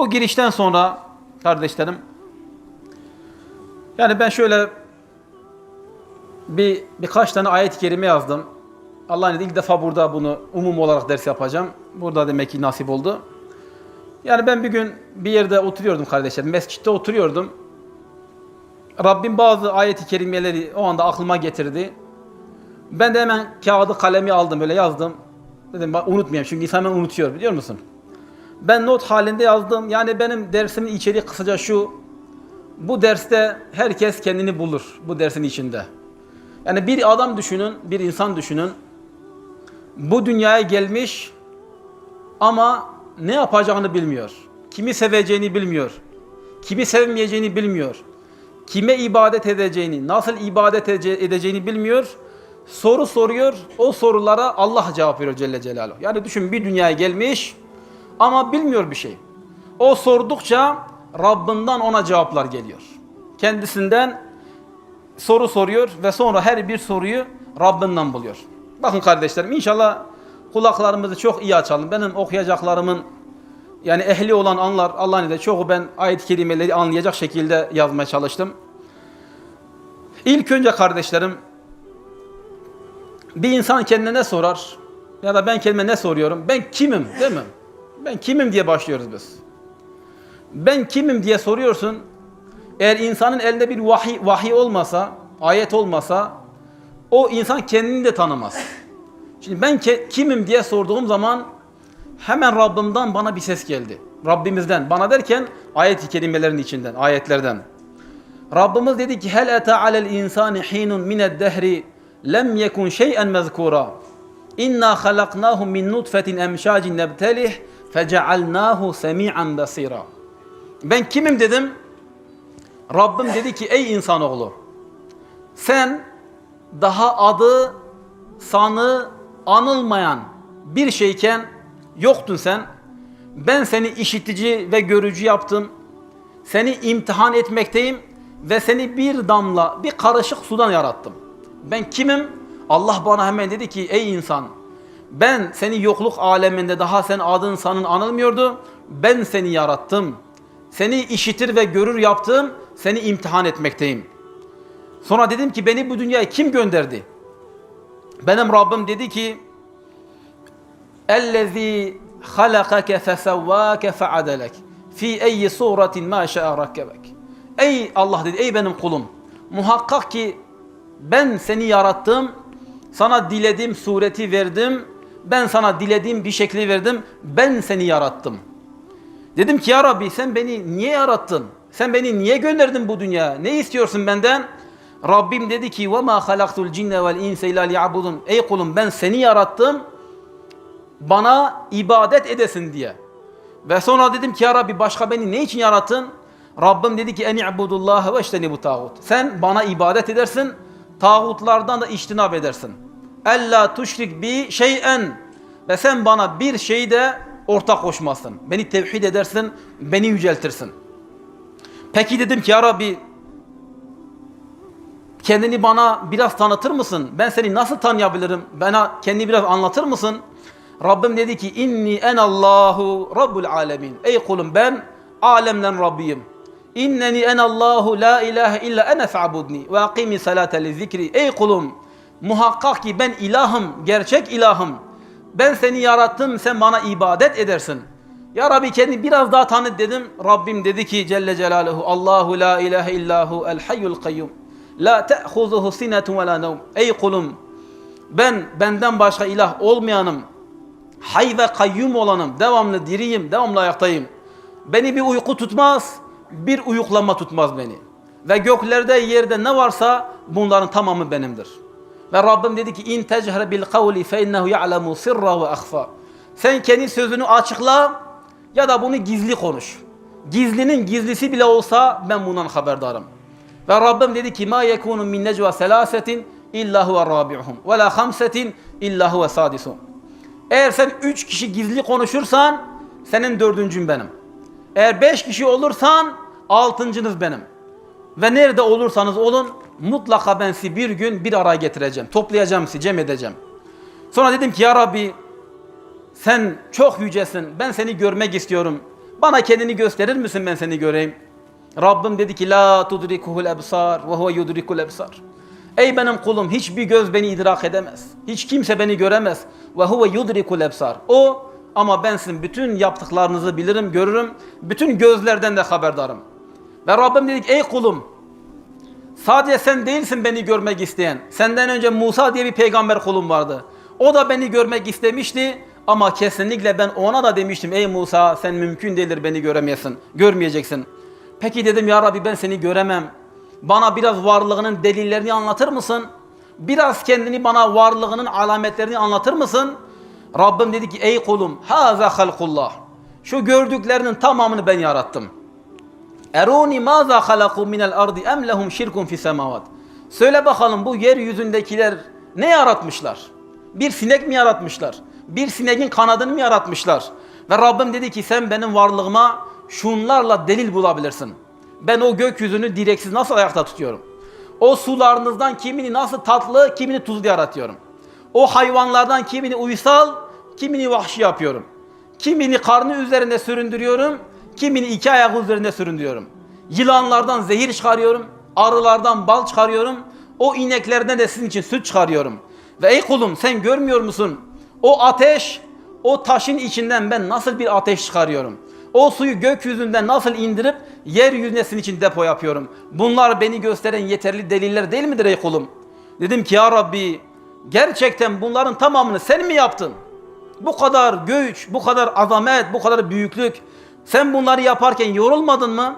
Bu girişten sonra kardeşlerim yani ben şöyle bir birkaç tane ayet-i kerime yazdım. Allah'ın izniyle ilk defa burada bunu umum olarak ders yapacağım. Burada demek ki nasip oldu. Yani ben bir gün bir yerde oturuyordum kardeşlerim. Mescitte oturuyordum. Rabbim bazı ayet-i kerimeleri o anda aklıma getirdi. Ben de hemen kağıdı kalemi aldım böyle yazdım. Dedim "Bak, unutmayayım çünkü insan hemen unutuyor biliyor musun? Ben not halinde yazdım. Yani benim dersimin içeriği kısaca şu. Bu derste herkes kendini bulur bu dersin içinde. Yani bir adam düşünün, bir insan düşünün. Bu dünyaya gelmiş ama ne yapacağını bilmiyor. Kimi seveceğini bilmiyor. Kimi sevmeyeceğini bilmiyor. Kime ibadet edeceğini, nasıl ibadet ede- edeceğini bilmiyor. Soru soruyor. O sorulara Allah cevap veriyor Celle Celaluhu. Yani düşün bir dünyaya gelmiş ama bilmiyor bir şey. O sordukça Rabbinden ona cevaplar geliyor. Kendisinden soru soruyor ve sonra her bir soruyu Rabbinden buluyor. Bakın kardeşlerim inşallah kulaklarımızı çok iyi açalım. Benim okuyacaklarımın yani ehli olan anlar Allah'ın izniyle çoğu ben ayet-i kerimeleri anlayacak şekilde yazmaya çalıştım. İlk önce kardeşlerim bir insan kendine ne sorar ya da ben kendime ne soruyorum? Ben kimim değil mi? Ben kimim diye başlıyoruz biz. Ben kimim diye soruyorsun. Eğer insanın elinde bir vahiy, vahiy olmasa, ayet olmasa o insan kendini de tanımaz. Şimdi ben kimim diye sorduğum zaman hemen Rabbimden bana bir ses geldi. Rabbimizden. Bana derken ayet-i kerimelerin içinden, ayetlerden. Rabbimiz dedi ki hel ata alel insani hinun mined dehri lem yekun şey'en mezkura. İnna halaknahu min nutfetin emşacin nebtelih fecealnahu semi'an basira. Ben kimim dedim? Rabbim dedi ki ey insanoğlu sen daha adı sanı anılmayan bir şeyken yoktun sen. Ben seni işitici ve görücü yaptım. Seni imtihan etmekteyim ve seni bir damla, bir karışık sudan yarattım. Ben kimim? Allah bana hemen dedi ki ey insan ben seni yokluk aleminde daha sen adın sanın anılmıyordu. Ben seni yarattım. Seni işitir ve görür yaptım. Seni imtihan etmekteyim. Sonra dedim ki beni bu dünyaya kim gönderdi? Benim Rabbim dedi ki اَلَّذ۪ي خَلَقَكَ فَسَوَّاكَ فَعَدَلَكَ fi eyyi suratin ma şa'a rakkebek. Ey Allah dedi, ey benim kulum. Muhakkak ki ben seni yarattım, sana dilediğim sureti verdim, ben sana dilediğim bir şekli verdim, ben seni yarattım. Dedim ki ya Rabbi sen beni niye yarattın? Sen beni niye gönderdin bu dünyaya? Ne istiyorsun benden? Rabbim dedi ki وَمَا خَلَقْتُ الْجِنَّ وَالْاِنْسَ اِلَّا لِيَعْبُدُونَ Ey kulum ben seni yarattım, bana ibadet edesin diye. Ve sonra dedim ki ya Rabbi başka beni ne için yarattın? Rabbim dedi ki eni ibudullah ve işteni bu tağut. Sen bana ibadet edersin, tağutlardan da iştinab edersin. Ella tuşrik bi şeyen ve sen bana bir şeyde ortak koşmasın. Beni tevhid edersin, beni yüceltirsin. Peki dedim ki ya Rabbi kendini bana biraz tanıtır mısın? Ben seni nasıl tanıyabilirim? Bana kendini biraz anlatır mısın? Rabbim dedi ki inni en Allahu Rabbul alemin. Ey kulum ben alemden Rabbiyim. İnneni en Allahu la ilahe illa ene fa'budni ve akimi salate li zikri. Ey kulum muhakkak ki ben ilahım, gerçek ilahım. Ben seni yarattım, sen bana ibadet edersin. Ya Rabbi kendini biraz daha tanıt dedim. Rabbim dedi ki Celle Celaluhu Allahu la ilahe illahu el hayyul kayyum. La te'huzuhu sinetun ve la nevm. Ey kulum ben benden başka ilah olmayanım hay ve kayyum olanım, devamlı diriyim, devamlı ayaktayım. Beni bir uyku tutmaz, bir uyuklama tutmaz beni. Ve göklerde, yerde ne varsa bunların tamamı benimdir. Ve Rabbim dedi ki in techre bil kavli fe innehu ya'lemu sirra ve ahfa. Sen kendi sözünü açıkla ya da bunu gizli konuş. Gizlinin gizlisi bile olsa ben bundan haberdarım. Ve Rabbim dedi ki ma yekunu min necva selasetin illa huve rabi'uhum ve la hamsetin illa huve sadisuhum. Eğer sen üç kişi gizli konuşursan senin dördüncün benim. Eğer beş kişi olursan altıncınız benim. Ve nerede olursanız olun mutlaka ben sizi bir gün bir araya getireceğim. Toplayacağım sizi, cem edeceğim. Sonra dedim ki ya Rabbi sen çok yücesin. Ben seni görmek istiyorum. Bana kendini gösterir misin ben seni göreyim? Rabbim dedi ki la tudrikuhul ebsar ve huve yudrikul ebsar. Ey benim kulum hiçbir göz beni idrak edemez. Hiç kimse beni göremez. Ve huve yudrikul ebsar. O ama ben sizin bütün yaptıklarınızı bilirim, görürüm. Bütün gözlerden de haberdarım. Ve Rabbim dedi ki ey kulum sadece sen değilsin beni görmek isteyen. Senden önce Musa diye bir peygamber kulum vardı. O da beni görmek istemişti ama kesinlikle ben ona da demiştim ey Musa sen mümkün değildir beni göremeyesin, görmeyeceksin. Peki dedim ya Rabbi ben seni göremem. Bana biraz varlığının delillerini anlatır mısın? Biraz kendini bana varlığının alametlerini anlatır mısın? Rabbim dedi ki ey kulum haza halkullah. Şu gördüklerinin tamamını ben yarattım. Eruni maza halaku minel ardi em lehum şirkun fi semavat. Söyle bakalım bu yeryüzündekiler ne yaratmışlar? Bir sinek mi yaratmışlar? Bir sineğin kanadını mı yaratmışlar? Ve Rabbim dedi ki sen benim varlığıma şunlarla delil bulabilirsin. Ben o gökyüzünü direksiz nasıl ayakta tutuyorum? O sularınızdan kimini nasıl tatlı, kimini tuzlu yaratıyorum. O hayvanlardan kimini uysal, kimini vahşi yapıyorum. Kimini karnı üzerinde süründürüyorum, kimini iki ayak üzerinde süründürüyorum. Yılanlardan zehir çıkarıyorum, arılardan bal çıkarıyorum, o ineklerden de sizin için süt çıkarıyorum. Ve ey kulum sen görmüyor musun? O ateş, o taşın içinden ben nasıl bir ateş çıkarıyorum? O suyu gökyüzünden nasıl indirip yeryüzüne sizin için depo yapıyorum? Bunlar beni gösteren yeterli deliller değil midir ey kulum? Dedim ki ya Rabbi gerçekten bunların tamamını sen mi yaptın? Bu kadar güç, bu kadar azamet, bu kadar büyüklük. Sen bunları yaparken yorulmadın mı?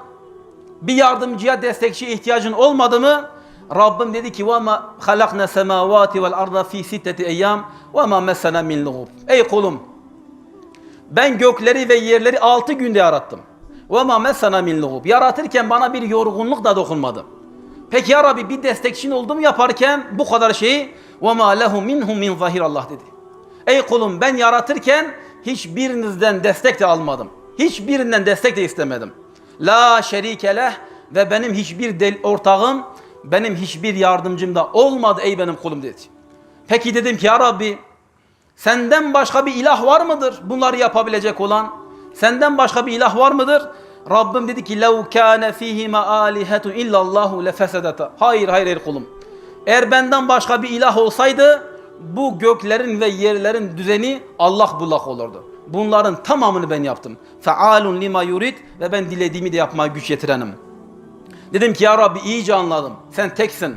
Bir yardımcıya, destekçiye ihtiyacın olmadı mı? Rabbim dedi ki وَمَا خَلَقْنَا سَمَاوَاتِ وَالْاَرْضَ ف۪ي سِتَّةِ اَيَّامٍ وَمَا مَسَّنَا مِنْ لُغُوبٍ Ey kulum! Ben gökleri ve yerleri altı günde yarattım. وَمَا مَسَّنَا مِنْ لُغُوبٍ Yaratırken bana bir yorgunluk da dokunmadı. Peki ya Rabbi bir destekçin oldu mu yaparken bu kadar şeyi وَمَا لَهُ مِنْهُمْ مِنْ ظَهِرَ Allah dedi. Ey kulum ben yaratırken hiçbirinizden destek de almadım. Hiçbirinden destek de istemedim. La şerike leh ve benim hiçbir del ortağım, benim hiçbir yardımcım da olmadı ey benim kulum dedi. Peki dedim ki ya Rabbi senden başka bir ilah var mıdır bunları yapabilecek olan? Senden başka bir ilah var mıdır? Rabbim dedi ki لَوْ كَانَ ف۪يهِمَا آلِهَةٌ اِلَّا اللّٰهُ لَفَسَدَتَ Hayır hayır ey kulum. Eğer benden başka bir ilah olsaydı bu göklerin ve yerlerin düzeni Allah bullak olurdu. Bunların tamamını ben yaptım. Fealun lima yurid ve ben dilediğimi de yapmaya güç yetirenim. Dedim ki ya Rabbi iyice anladım. Sen teksin.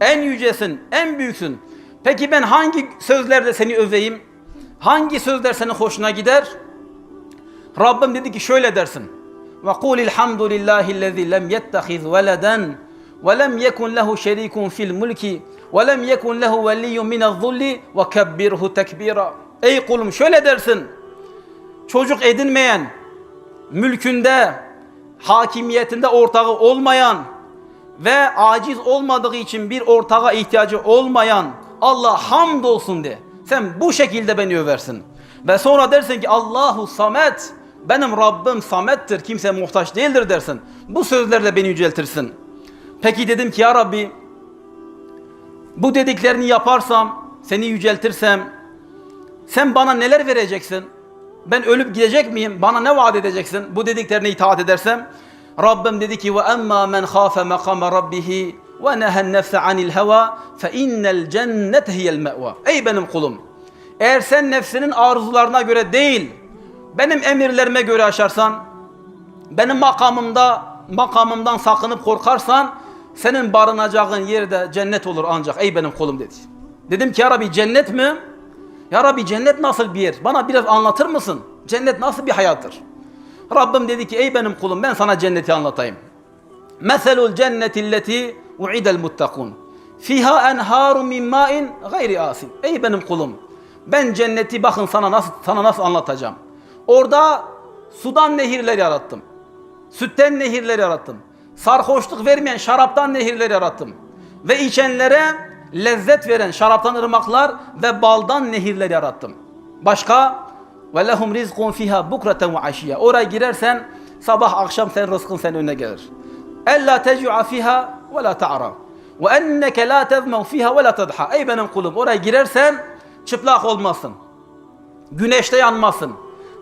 En yücesin, en büyüksün. Peki ben hangi sözlerde seni öveyim? Hangi sözler senin hoşuna gider? Rabbim dedi ki şöyle dersin. Ve kul elhamdülillahi'llezî lem yettehiz veleden ve lem yekun lehu şerikun fil mulki ve lem yekun lehu veliyyun minez-zulli ve kebbirhu tekbira. Ey kulum şöyle dersin. Çocuk edinmeyen, mülkünde, hakimiyetinde ortağı olmayan ve aciz olmadığı için bir ortağa ihtiyacı olmayan Allah hamdolsun de. Sen bu şekilde beni översin. Ve sonra dersin ki Allahu Samet, benim Rabbim Samet'tir, kimse muhtaç değildir dersin. Bu sözlerle beni yüceltirsin. Peki dedim ki ya Rabbi, bu dediklerini yaparsam, seni yüceltirsem, sen bana neler vereceksin? Ben ölüp gidecek miyim? Bana ne vaat edeceksin? Bu dediklerine itaat edersem. Rabbim dedi ki ve emma men khafe makama rabbih ve nehen nefse anil heva fe innel cennete hiyel me'va. Ey benim kulum. Eğer sen nefsinin arzularına göre değil, benim emirlerime göre aşarsan, benim makamımda makamımdan sakınıp korkarsan, senin barınacağın yerde cennet olur ancak ey benim kulum dedi. Dedim ki ya Rabbi cennet mi? Ya Rabbi cennet nasıl bir yer? Bana biraz anlatır mısın? Cennet nasıl bir hayattır? Rabbim dedi ki ey benim kulum ben sana cenneti anlatayım. Meselul cennetilleti u'idel muttakun. Fiha enharun min ma'in gayri asin. Ey benim kulum ben cenneti bakın sana nasıl sana nasıl anlatacağım. Orada sudan nehirler yarattım. Sütten nehirler yarattım. Sarhoşluk vermeyen şaraptan nehirler yarattım. Ve içenlere lezzet veren şaraptan ırmaklar ve baldan nehirler yarattım. Başka ve lehum rizkun fiha bukraten ve aşiya. Oraya girersen sabah akşam sen rızkın senin önüne gelir. Ella tecua fiha ve la ta'ra. Ve enneke la tezmev fiha ve la tadha. Ey benim kulum oraya girersen çıplak olmazsın. Güneşte yanmazsın.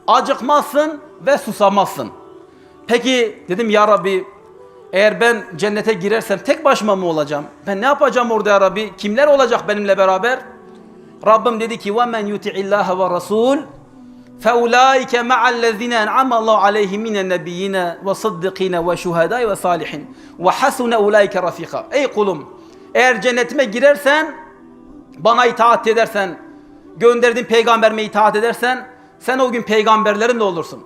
Acıkmazsın ve susamazsın. Peki dedim ya Rabbi eğer ben cennete girersem tek başıma mı olacağım? Ben ne yapacağım orada ya Rabbi? Kimler olacak benimle beraber? Rabbim dedi ki وَمَنْ يُتِعِ اللّٰهَ وَالرَّسُولِ فَاُولَٰئِكَ مَعَ الَّذِينَ اَنْعَمَ اللّٰهُ عَلَيْهِمْ مِنَ النَّبِيِّينَ وَصِدِّقِينَ وَشُهَدَاءِ وَصَالِحِينَ وَحَسُنَ اُولَٰئِكَ رَفِيقًا Ey kulum eğer cennetime girersen bana itaat edersen gönderdiğin peygamberime itaat edersen sen o gün peygamberlerin de olursun.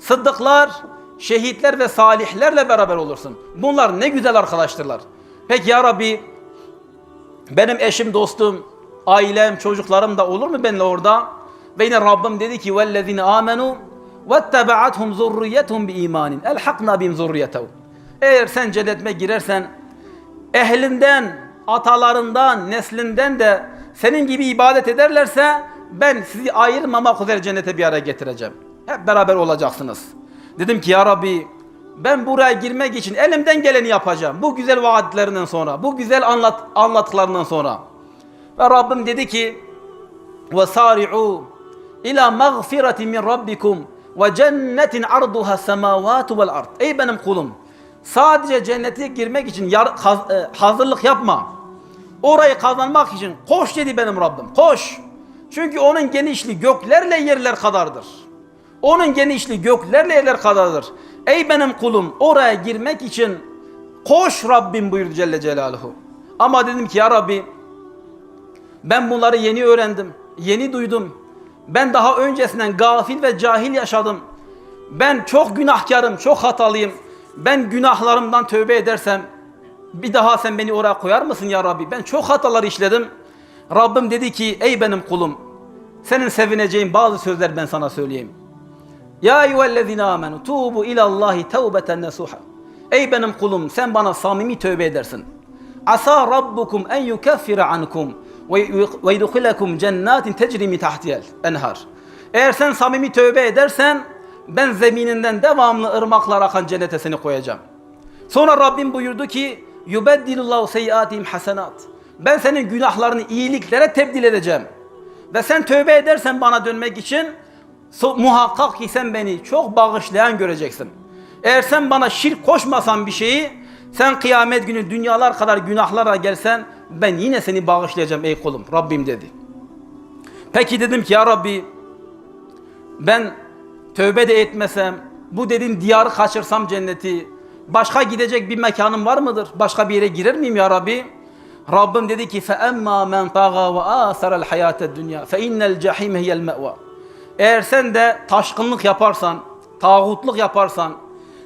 Sıddıklar, şehitler ve salihlerle beraber olursun. Bunlar ne güzel arkadaştırlar. Peki ya Rabbi benim eşim, dostum, ailem, çocuklarım da olur mu benimle orada? Ve yine Rabbim dedi ki وَالَّذِينَ آمَنُوا وَاتَّبَعَتْهُمْ ذُرِّيَّتُهُمْ بِإِيمَانٍ اَلْحَقْنَا بِهِمْ ذُرِّيَّتَهُ Eğer sen cennetime girersen ehlinden, atalarından, neslinden de senin gibi ibadet ederlerse ben sizi ayırmamak üzere cennete bir araya getireceğim. Hep beraber olacaksınız. Dedim ki ya Rabbi ben buraya girmek için elimden geleni yapacağım. Bu güzel vaatlerinden sonra, bu güzel anlat, anlattıklarından sonra. Ve Rabbim dedi ki وَسَارِعُوا اِلَى مَغْفِرَةٍ مِنْ رَبِّكُمْ وَجَنَّةٍ عَرْضُهَا السَّمَاوَاتُ وَالْأَرْضِ Ey benim kulum! Sadece cennete girmek için yar- kaz- e, hazırlık yapma. Orayı kazanmak için koş dedi benim Rabbim. Koş. Çünkü onun genişliği göklerle yerler kadardır. Onun genişliği göklerle yerler kadardır. Ey benim kulum oraya girmek için koş Rabbim buyurdu Celle Celaluhu. Ama dedim ki ya Rabbi ben bunları yeni öğrendim, yeni duydum. Ben daha öncesinden gafil ve cahil yaşadım. Ben çok günahkarım, çok hatalıyım. Ben günahlarımdan tövbe edersem bir daha sen beni oraya koyar mısın ya Rabbi? Ben çok hatalar işledim. Rabbim dedi ki ey benim kulum senin sevineceğin bazı sözler ben sana söyleyeyim. Ya eyyühellezine amenu tuğbu ilallahi tevbeten nesuha. Ey benim kulum sen bana samimi tövbe edersin. Asa rabbukum en yukeffire ankum ve yudkhilekum cennetin tecri min tahtihel enhar. Eğer sen samimi tövbe edersen ben zemininden devamlı ırmaklar akan cennete seni koyacağım. Sonra Rabbim buyurdu ki yubeddilullahu seyyiatihim hasenat. Ben senin günahlarını iyiliklere tebdil edeceğim. Ve sen tövbe edersen bana dönmek için muhakkak ki sen beni çok bağışlayan göreceksin. Eğer sen bana şirk koşmasan bir şeyi sen kıyamet günü dünyalar kadar günahlara gelsen ben yine seni bağışlayacağım ey kulum Rabbim dedi. Peki dedim ki ya Rabbi ben tövbe de etmesem, bu dedim diyarı kaçırsam cenneti, başka gidecek bir mekanım var mıdır? Başka bir yere girer miyim ya Rabbi? Rabbim dedi ki فَاَمَّا مَنْ طَغَى وَآثَرَ الْحَيَاةَ الدُّنْيَا فَاِنَّ الْجَحِيمَ هِيَ الْمَأْوَى eğer sen de taşkınlık yaparsan, tağutluk yaparsan,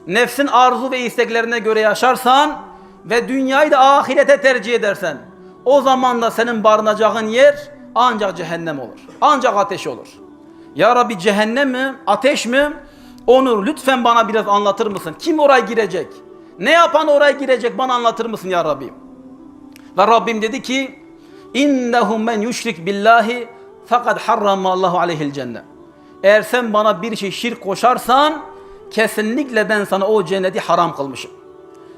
nefsin arzu ve isteklerine göre yaşarsan ve dünyayı da ahirete tercih edersen, o zaman da senin barınacağın yer ancak cehennem olur. Ancak ateş olur. Ya Rabbi cehennem mi, ateş mi? Onu lütfen bana biraz anlatır mısın? Kim oraya girecek? Ne yapan oraya girecek bana anlatır mısın ya Rabbi? Ve Rabbim dedi ki innehum men yüşrik billahi fakat harrama Allahu aleyhil cennet. Eğer sen bana bir şey şirk koşarsan kesinlikle ben sana o cenneti haram kılmışım.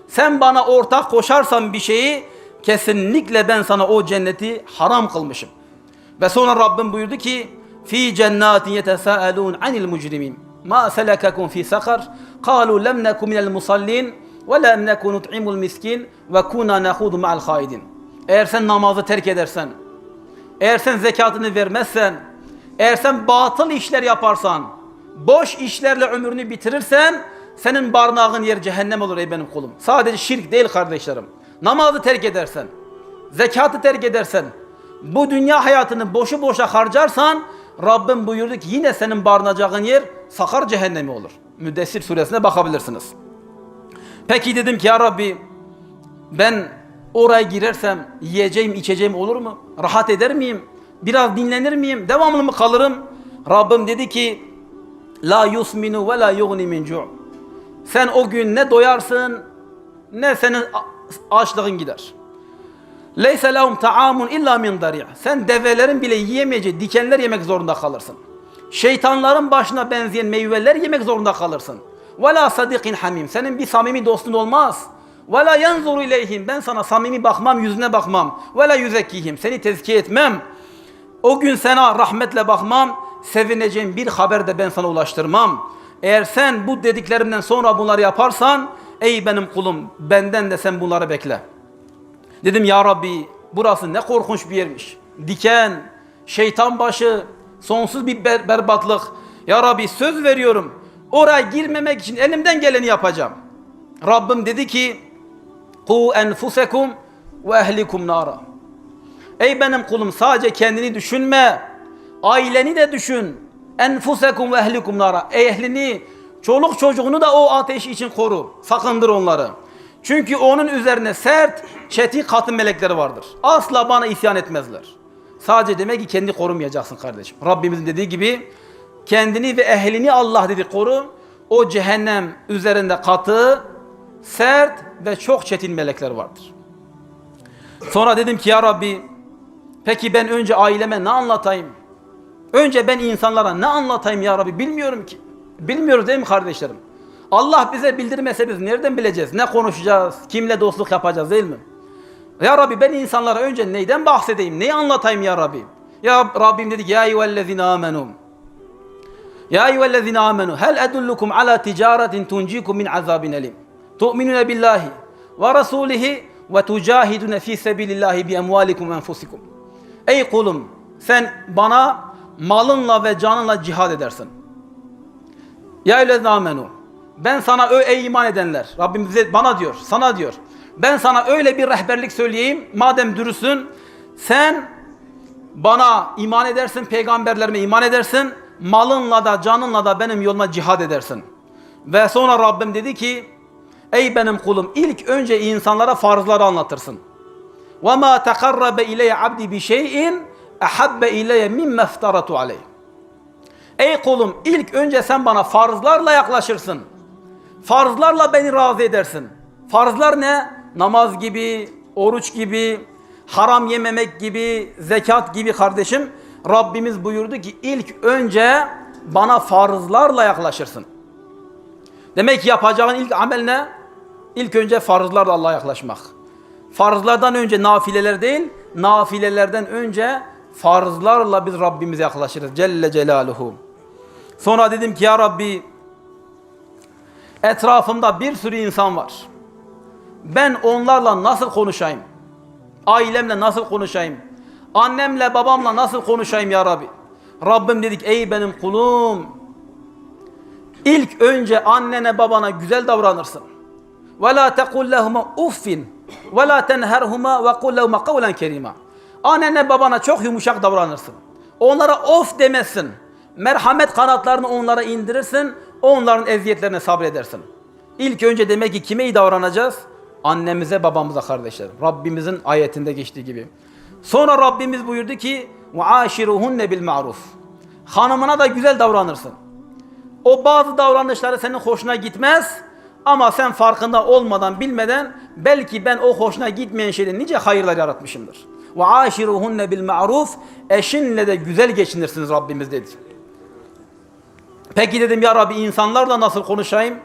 Sen bana ortak koşarsan bir şeyi kesinlikle ben sana o cenneti haram kılmışım. Ve sonra Rabbim buyurdu ki fi cennatin yetesaalun anil mujrimin. Ma selekakum fi sakar? Kalu lem neku minel musallin ve lem neku nut'imul miskin ve kuna nahudu ma'al haidin. Eğer sen namazı terk edersen, eğer sen zekatını vermezsen, eğer sen batıl işler yaparsan, boş işlerle ömrünü bitirirsen, senin barınağın yer cehennem olur ey benim kulum. Sadece şirk değil kardeşlerim. Namazı terk edersen, zekatı terk edersen, bu dünya hayatını boşu boşa harcarsan, Rabbim buyurdu ki yine senin barınacağın yer sakar cehennemi olur. Müddessir suresine bakabilirsiniz. Peki dedim ki ya Rabbi ben oraya girersem yiyeceğim içeceğim olur mu? Rahat eder miyim? Biraz dinlenir miyim? Devamlı mı kalırım? Rabbim dedi ki La yusminu ve la yugni min cu'. Sen o gün ne doyarsın ne senin açlığın gider. Leyse lehum ta'amun illa min dari'. Sen develerin bile yiyemeyeceği dikenler yemek zorunda kalırsın. Şeytanların başına benzeyen meyveler yemek zorunda kalırsın. Ve la sadikin hamim. Senin bir samimi dostun olmaz. Ve la yanzuru ileyhim. Ben sana samimi bakmam, yüzüne bakmam. Ve la yüzekkihim. Seni tezkiye etmem. O gün sana rahmetle bakmam. Sevineceğin bir haber de ben sana ulaştırmam. Eğer sen bu dediklerimden sonra bunları yaparsan ey benim kulum benden de sen bunları bekle. Dedim ya Rabbi burası ne korkunç bir yermiş. Diken, şeytan başı, sonsuz bir ber- berbatlık. Ya Rabbi söz veriyorum. Oraya girmemek için elimden geleni yapacağım. Rabbim dedi ki Ku enfusekum ve ehlikum nara. Ey benim kulum sadece kendini düşünme. Aileni de düşün. Enfusekum ve ehlikum nara. Ehlini, çoluk çocuğunu da o ateş için koru. Sakındır onları. Çünkü onun üzerine sert, çetin katı melekleri vardır. Asla bana isyan etmezler. Sadece demek ki kendi korumayacaksın kardeşim. Rabbimizin dediği gibi kendini ve ehlini Allah dedi koru. O cehennem üzerinde katı, sert ve çok çetin melekler vardır. Sonra dedim ki ya Rabbi peki ben önce aileme ne anlatayım? Önce ben insanlara ne anlatayım ya Rabbi bilmiyorum ki. Bilmiyoruz değil mi kardeşlerim? Allah bize bildirmese biz nereden bileceğiz? Ne konuşacağız? Kimle dostluk yapacağız değil mi? Ya Rabbi ben insanlara önce neyden bahsedeyim? Neyi anlatayım ya Rabbi? Ya Rabbim dedi ki ya eyyühellezine amenum. Ya eyyühellezine amenu hel edullukum ala ticaretin tuncikum min azabin elim. Tu'minune billahi ve rasulihi ve tucahidune fi sebilillahi bi emvalikum enfusikum. Ey kulum sen bana malınla ve canınla cihad edersin. Ya amenu ben sana ey iman edenler Rabbim bize bana diyor sana diyor. Ben sana öyle bir rehberlik söyleyeyim madem dürüstsün sen bana iman edersin, peygamberlerime iman edersin, malınla da canınla da benim yoluma cihad edersin. Ve sonra Rabbim dedi ki, ey benim kulum ilk önce insanlara farzları anlatırsın. Ve ma takarrabe ileye abdi bi şeyin ahabbe ileye mimme iftaratu aleyh. Ey kulum ilk önce sen bana farzlarla yaklaşırsın. Farzlarla beni razı edersin. Farzlar ne? Namaz gibi, oruç gibi, haram yememek gibi, zekat gibi kardeşim. Rabbimiz buyurdu ki ilk önce bana farzlarla yaklaşırsın. Demek ki yapacağın ilk amel ne? İlk önce farzlarla Allah'a yaklaşmak. Farzlardan önce nafileler değil, nafilelerden önce farzlarla biz Rabbimize yaklaşırız. Celle Celaluhu. Sonra dedim ki ya Rabbi etrafımda bir sürü insan var. Ben onlarla nasıl konuşayım? Ailemle nasıl konuşayım? Annemle babamla nasıl konuşayım ya Rabbi? Rabbim dedik ey benim kulum. İlk önce annene babana güzel davranırsın. Ve la tekul uffin ve la tenherhuma ve kul lehuma kavlen kerima. Annene babana çok yumuşak davranırsın. Onlara of demezsin. Merhamet kanatlarını onlara indirirsin. Onların eziyetlerine sabredersin. İlk önce demek ki kime iyi davranacağız? Annemize, babamıza kardeşlerim. Rabbimizin ayetinde geçtiği gibi. Sonra Rabbimiz buyurdu ki وَعَاشِرُهُنَّ بِالْمَعْرُفِ Hanımına da güzel davranırsın. O bazı davranışları senin hoşuna gitmez ama sen farkında olmadan bilmeden belki ben o hoşuna gitmeyen şeyde nice hayırlar yaratmışımdır. Ve aşiruhunne bil ma'ruf eşinle de güzel geçinirsiniz Rabbimiz dedi. Peki dedim ya Rabbi insanlarla nasıl konuşayım?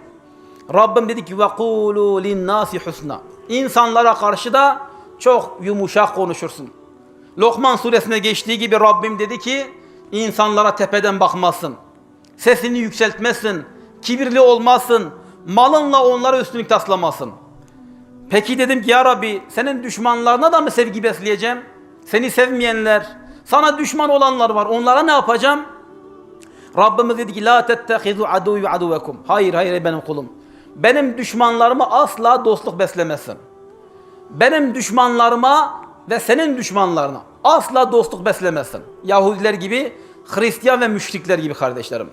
Rabbim dedi ki ve kulu linnâsi husna. İnsanlara karşı da çok yumuşak konuşursun. Lokman suresine geçtiği gibi Rabbim dedi ki insanlara tepeden bakmazsın. Sesini yükseltmezsin. Kibirli olmazsın. Malınla onlara üstünlük taslamazsın. Peki dedim ki ya Rabbi senin düşmanlarına da mı sevgi besleyeceğim? Seni sevmeyenler, sana düşman olanlar var. Onlara ne yapacağım? Rabbimiz dedi ki la tettehizu aduyu aduvekum. Hayır hayır benim kulum. Benim düşmanlarıma asla dostluk beslemesin. Benim düşmanlarıma ve senin düşmanlarına asla dostluk beslemesin. Yahudiler gibi, Hristiyan ve müşrikler gibi kardeşlerim.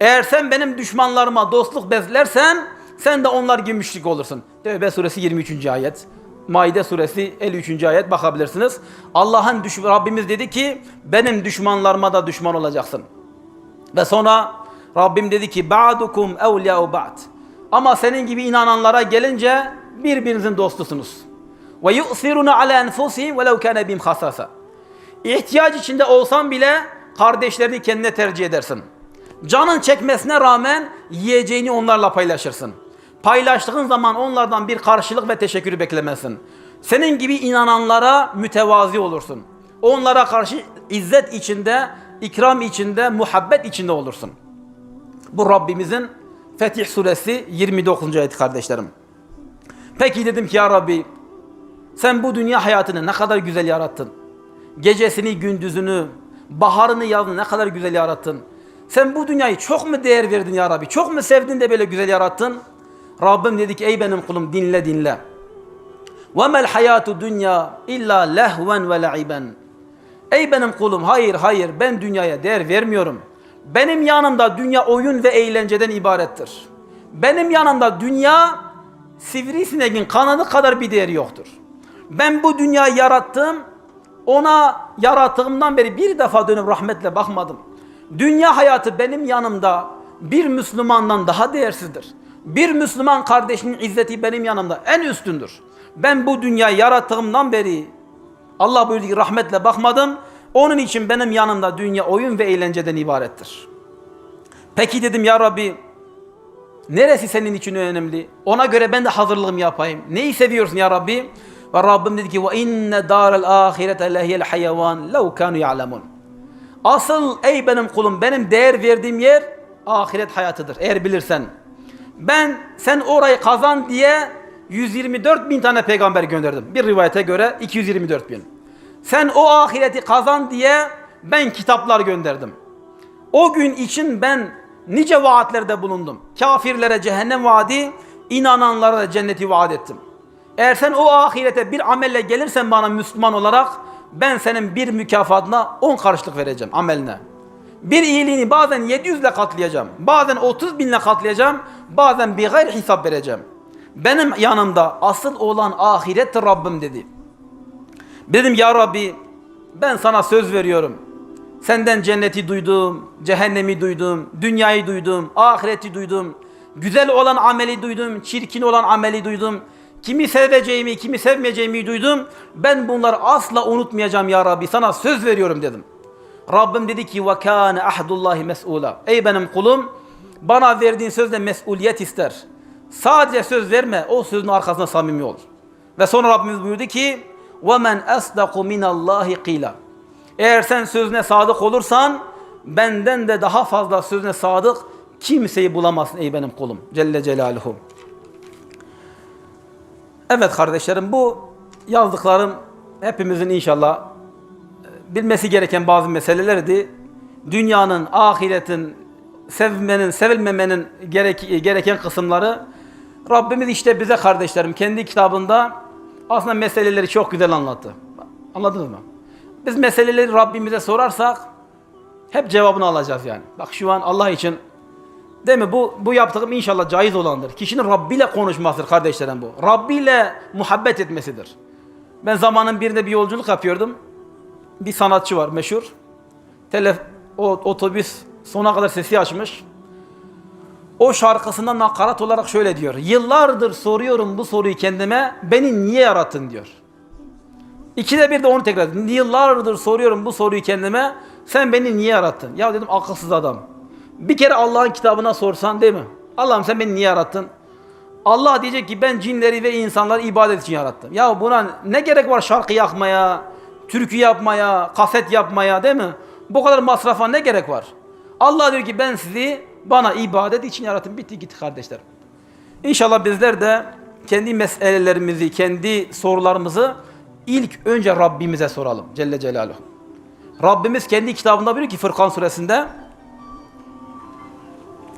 Eğer sen benim düşmanlarıma dostluk beslersen sen de onlar gibi müşrik olursun. Tevbe suresi 23. ayet. Maide suresi 53. ayet bakabilirsiniz. Allah'ın Rabbimiz dedi ki benim düşmanlarıma da düşman olacaksın. Ve sonra Rabbim dedi ki ba'dukum evliya'u ba'd. Ama senin gibi inananlara gelince birbirinizin dostusunuz. Ve yu'siruna ala enfusihim velev kana bihim hasasa. İhtiyaç içinde olsan bile kardeşlerini kendine tercih edersin. Canın çekmesine rağmen yiyeceğini onlarla paylaşırsın. Paylaştığın zaman onlardan bir karşılık ve teşekkürü beklemezsin. Senin gibi inananlara mütevazi olursun. Onlara karşı izzet içinde, ikram içinde, muhabbet içinde olursun. Bu Rabbimizin Fetih suresi 29. ayet kardeşlerim. Peki dedim ki ya Rabbi sen bu dünya hayatını ne kadar güzel yarattın. Gecesini, gündüzünü, baharını, yazını ne kadar güzel yarattın. Sen bu dünyayı çok mu değer verdin ya Rabbi? Çok mu sevdin de böyle güzel yarattın? Rabbim dedi ki ey benim kulum dinle dinle. وَمَا الْحَيَاتُ dünya illa lehven ve la'iben. Ey benim kulum hayır hayır ben dünyaya değer vermiyorum. Benim yanımda dünya oyun ve eğlenceden ibarettir. Benim yanımda dünya sivrisineğin kanadı kadar bir değeri yoktur. Ben bu dünyayı yarattım. Ona yarattığımdan beri bir defa dönüp rahmetle bakmadım. Dünya hayatı benim yanımda bir Müslümandan daha değersizdir. Bir Müslüman kardeşinin izzeti benim yanımda en üstündür. Ben bu dünyayı yarattığımdan beri Allah buyurdu ki rahmetle bakmadım. Onun için benim yanımda dünya oyun ve eğlenceden ibarettir. Peki dedim ya Rabbi neresi senin için önemli? Ona göre ben de hazırlığımı yapayım. Neyi seviyorsun ya Rabbi? Ve Rabbim dedi ki ve inne daral ahirete lehiyel hayvan lev kanu ya'lemun. Asıl ey benim kulum benim değer verdiğim yer ahiret hayatıdır eğer bilirsen. Ben sen orayı kazan diye 124 bin tane peygamber gönderdim. Bir rivayete göre 224 bin. Sen o ahireti kazan diye ben kitaplar gönderdim. O gün için ben nice vaatlerde bulundum. Kafirlere cehennem vaadi, inananlara da cenneti vaat ettim. Eğer sen o ahirete bir amelle gelirsen bana Müslüman olarak ben senin bir mükafatına 10 karşılık vereceğim ameline. Bir iyiliğini bazen 700 ile katlayacağım. Bazen 30 binle katlayacağım. Bazen bir gayr hesap vereceğim. Benim yanımda asıl olan ahirettir Rabbim dedi. Dedim ya Rabbi ben sana söz veriyorum. Senden cenneti duydum, cehennemi duydum, dünyayı duydum, ahireti duydum. Güzel olan ameli duydum, çirkin olan ameli duydum. Kimi seveceğimi, kimi sevmeyeceğimi duydum. Ben bunları asla unutmayacağım ya Rabbi. Sana söz veriyorum dedim. Rabbim dedi ki ve kana ahdullahi mes'ula. Ey benim kulum bana verdiğin sözde mesuliyet ister. Sadece söz verme. O sözün arkasında samimi ol. Ve sonra Rabbimiz buyurdu ki ve men asdaqu minallahi qila. Eğer sen sözüne sadık olursan benden de daha fazla sözüne sadık kimseyi bulamazsın ey benim kulum. Celle Celaluhu. Evet kardeşlerim bu yazdıklarım hepimizin inşallah e, bilmesi gereken bazı meselelerdi. Dünyanın, ahiretin, sevmenin, sevilmemenin gerek, gereken kısımları Rabbimiz işte bize kardeşlerim kendi kitabında aslında meseleleri çok güzel anlattı. Anladınız mı? Biz meseleleri Rabbimize sorarsak hep cevabını alacağız yani. Bak şu an Allah için değil mi? Bu, bu yaptığım inşallah caiz olandır. Kişinin Rabbi ile konuşmasıdır kardeşlerim bu. Rabbi ile muhabbet etmesidir. Ben zamanın birinde bir yolculuk yapıyordum. Bir sanatçı var meşhur. Telef o otobüs sona kadar sesi açmış. O şarkısında nakarat olarak şöyle diyor. Yıllardır soruyorum bu soruyu kendime. Beni niye yarattın diyor. İkide bir de onu tekrar. Yıllardır soruyorum bu soruyu kendime. Sen beni niye yarattın? Ya dedim akılsız adam. Bir kere Allah'ın kitabına sorsan değil mi? Allah'ım sen beni niye yarattın? Allah diyecek ki ben cinleri ve insanları ibadet için yarattım. Ya buna ne gerek var şarkı yakmaya, türkü yapmaya, kaset yapmaya değil mi? Bu kadar masrafa ne gerek var? Allah diyor ki ben sizi bana ibadet için yarattım. Bitti gitti kardeşlerim. İnşallah bizler de kendi meselelerimizi, kendi sorularımızı ilk önce Rabbimize soralım. Celle Celaluhu. Rabbimiz kendi kitabında buyuruyor ki Fırkan suresinde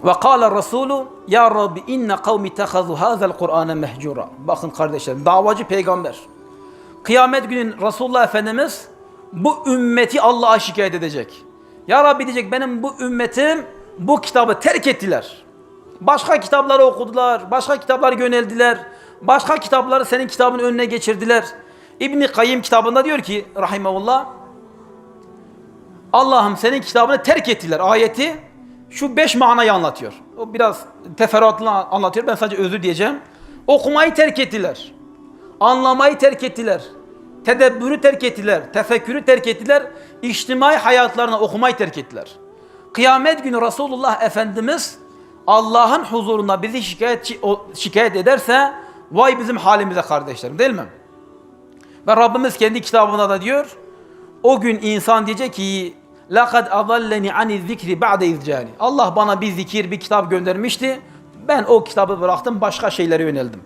ve kâle Resulü Ya Rabbi inne kavmi tehazu hazel Kur'ane mehcura. Bakın kardeşlerim davacı peygamber. Kıyamet günün Resulullah Efendimiz bu ümmeti Allah'a şikayet edecek. Ya Rabbi diyecek benim bu ümmetim bu kitabı terk ettiler. Başka kitapları okudular, başka kitaplara yöneldiler. Başka kitapları senin kitabın önüne geçirdiler. İbni Kayyim kitabında diyor ki rahimahullah Allah'ım senin kitabını terk ettiler ayeti şu beş manayı anlatıyor. O biraz teferruatlı anlatıyor. Ben sadece özür diyeceğim. Okumayı terk ettiler. Anlamayı terk ettiler. Tedebbürü terk ettiler. Tefekkürü terk ettiler. İçtimai hayatlarına okumayı terk ettiler. Kıyamet günü Resulullah Efendimiz Allah'ın huzurunda bizi şikayet, şikayet ederse vay bizim halimize kardeşlerim değil mi? Ve Rabbimiz kendi kitabında da diyor o gün insan diyecek ki لَقَدْ اَضَلَّنِ عَنِ الذِّكْرِ بَعْدَ اِذْجَانِ Allah bana bir zikir, bir kitap göndermişti. Ben o kitabı bıraktım, başka şeylere yöneldim.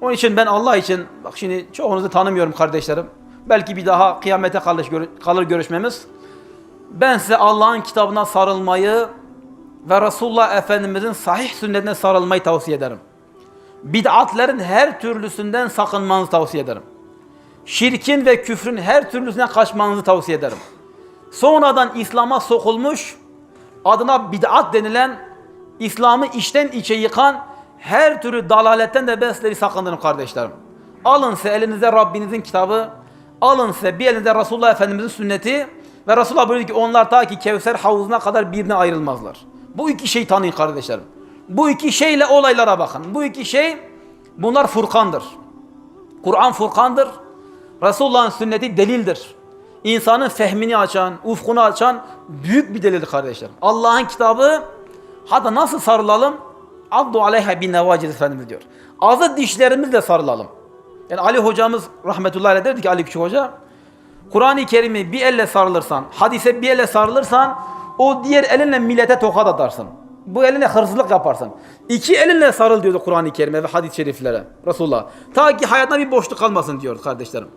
Onun için ben Allah için, bak şimdi çoğunuzu tanımıyorum kardeşlerim. Belki bir daha kıyamete kalır, kalır görüşmemiz. Ben size Allah'ın kitabına sarılmayı ve Resulullah Efendimizin sahih sünnetine sarılmayı tavsiye ederim. Bid'atlerin her türlüsünden sakınmanızı tavsiye ederim. Şirkin ve küfrün her türlüsüne kaçmanızı tavsiye ederim. Sonradan İslam'a sokulmuş, adına bid'at denilen, İslam'ı içten içe yıkan her türlü dalaletten de ben sizleri sakındırım kardeşlerim. Alın size elinize Rabbinizin kitabı, alın size bir elinize Resulullah Efendimizin sünneti ve Resulullah buyuruyor ki onlar ta ki Kevser havuzuna kadar birbirine ayrılmazlar. Bu iki şeyi tanıyın kardeşlerim. Bu iki şeyle olaylara bakın. Bu iki şey bunlar Furkan'dır. Kur'an Furkan'dır. Resulullah'ın sünneti delildir. İnsanın fehmini açan, ufkunu açan büyük bir delildir kardeşler. Allah'ın kitabı hatta nasıl sarılalım? Abdu aleyha bin nevaciz Efendimiz diyor. Azı dişlerimizle sarılalım. Yani Ali hocamız rahmetullahi aleyh derdi ki Ali Küçük Hoca Kur'an-ı Kerim'i bir elle sarılırsan, hadise bir elle sarılırsan o diğer elinle millete tokat atarsın. Bu elinle hırsızlık yaparsın. İki elinle sarıl diyordu Kur'an-ı Kerim'e ve hadis-i şeriflere Resulullah. Ta ki hayatına bir boşluk kalmasın diyor kardeşlerim.